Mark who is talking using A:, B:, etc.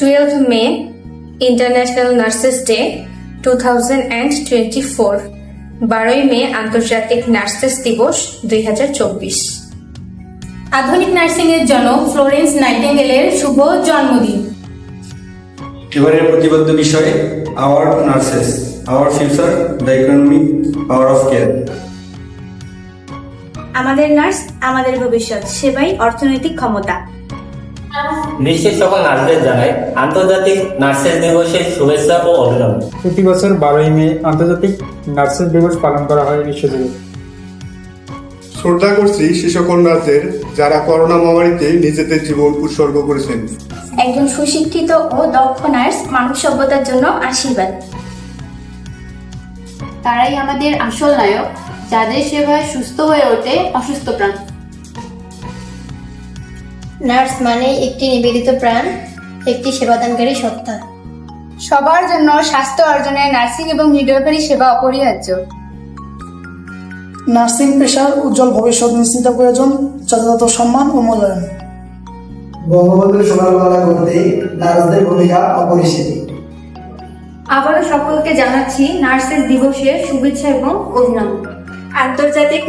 A: Twelve May International Nurses Day two thousand and twenty four বারোই May আন্তর্জাতিক nurses দিবস দুই হাজার চব্বিশ।
B: আধুনিক নার্সিং এর জনক ফ্লোরেন্স নাইটেঙ্গেলের শুভ জন্মদিন।
C: এবারের প্রতিবদ্ধ বিষয় our nurses our future the economic power of care
B: আমাদের নার্স আমাদের ভবিষ্যৎ সেবাই অর্থনৈতিক ক্ষমতা।
D: বিশ্বের সকল নার্সদের জানাই আন্তর্জাতিক নার্সেস দিবসের শুভেচ্ছা ও অভিনন্দন।
E: প্রতি বছর বারোই মে আন্তর্জাতিক নার্সেস দিবস পালন করা হয় বিশ্বজুড়ে।
F: শ্রদ্ধা করছি সে সকল যারা করোনা মহামারীতে নিজেদের জীবন উৎসর্গ করেছেন।
B: একজন সুশিক্ষিত ও দক্ষ নার্স মানব সভ্যতার জন্য আশীর্বাদ।
G: তারাই আমাদের আসল নায়ক যাদের সেবায় সুস্থ হয়ে ওঠে অসুস্থ প্রাণ।
H: নার্স মানে একটি নিবেদিত প্রাণ একটি সেবাদানকারী সত্তা।
G: সবার জন্য স্বাস্থ্য অর্জনে নার্সিং এবং মিডওয়াইফারি সেবা অপরিহার্য।
I: নার্সিং পেশার উজ্জ্বল ভবিষ্যৎ নিশ্চিত প্রয়োজন যথাযথ সম্মান ও মূল্যায়ন।
J: বঙ্গবন্ধুর সকালবেলা করতে নার্সদের ভূমিকা অপরিসীম।
B: আবারও সকলকে জানাচ্ছি নার্সেস দিবসের শুভেচ্ছা এবং অভিনন্দন। আন্তর্জাতিক